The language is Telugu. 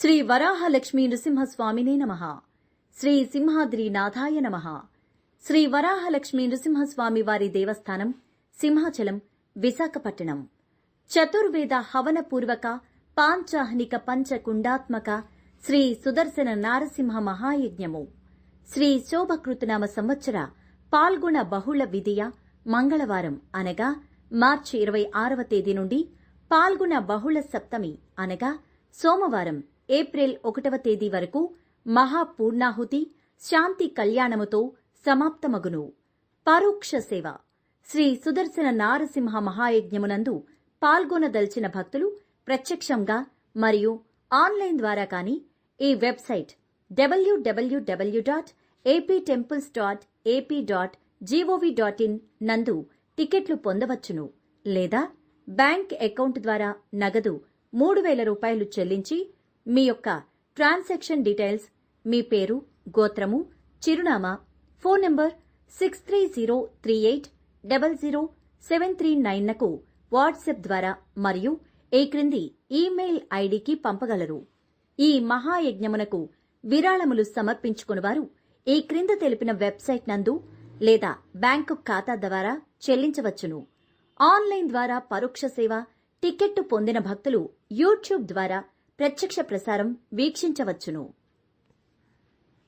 శ్రీ వరాహలక్ష్మీ నృసింహస్వామినే నమ. శ్రీ సింహాద్రి నాథాయ నమ. శ్రీ వరాహలక్ష్మీ నృసింహస్వామి వారి దేవస్థానం సింహాచలం విశాఖపట్టణం చతుర్వేద హవనపూర్వక పాంచాహ్నిక పంచకుండాత్మక శ్రీ సుదర్శన నారసింహ మహాయజ్ఞము. శ్రీ శోభకృతనామ సంవత్సర పాల్గొన బహుళ విధియ మంగళవారం అనగా మార్చి ఇరవై ఆరవ తేదీ నుండి పాల్గొన బహుళ సప్తమి అనగా సోమవారం ఏప్రిల్ ఒకటవ తేదీ వరకు మహాపూర్ణాహుతి శాంతి కళ్యాణముతో సమాప్తమగును. పరోక్ష సేవ. శ్రీ సుదర్శన నారసింహ మహాయజ్ఞమునందు పాల్గొనదలిచిన భక్తులు ప్రత్యక్షంగా మరియు ఆన్లైన్ ద్వారా కానీ ఈ website WWW dot AP temples dot AP dot GOV dot in నందు టికెట్లు పొందవచ్చును లేదా బ్యాంక్ అకౌంట్ ద్వారా నగదు మూడు వేల రూపాయలు చెల్లించి మీ యొక్క ట్రాన్సాక్షన్ డీటెయిల్స్ మీ పేరు గోత్రము చిరునామా phone number six three zero three eight double zero seven three నైన్నకు WhatsApp ద్వారా మరియు ఈ క్రింది ఈమెయిల్ ఐడికి పంపగలరు. ఈ మహాయజ్ఞమునకు విరాళములు సమర్పించుకునివారు. ఈ క్రింద తెలిపిన వెబ్సైట్ నందు లేదా బ్యాంకు ఖాతా ద్వారా చెల్లించవచ్చును. ఆన్లైన్ ద్వారా పరోక్ష సేవ టికెట్టు పొందిన భక్తులు యూట్యూబ్ ద్వారా ప్రత్యక్ష ప్రసారం వీక్షించవచ్చును.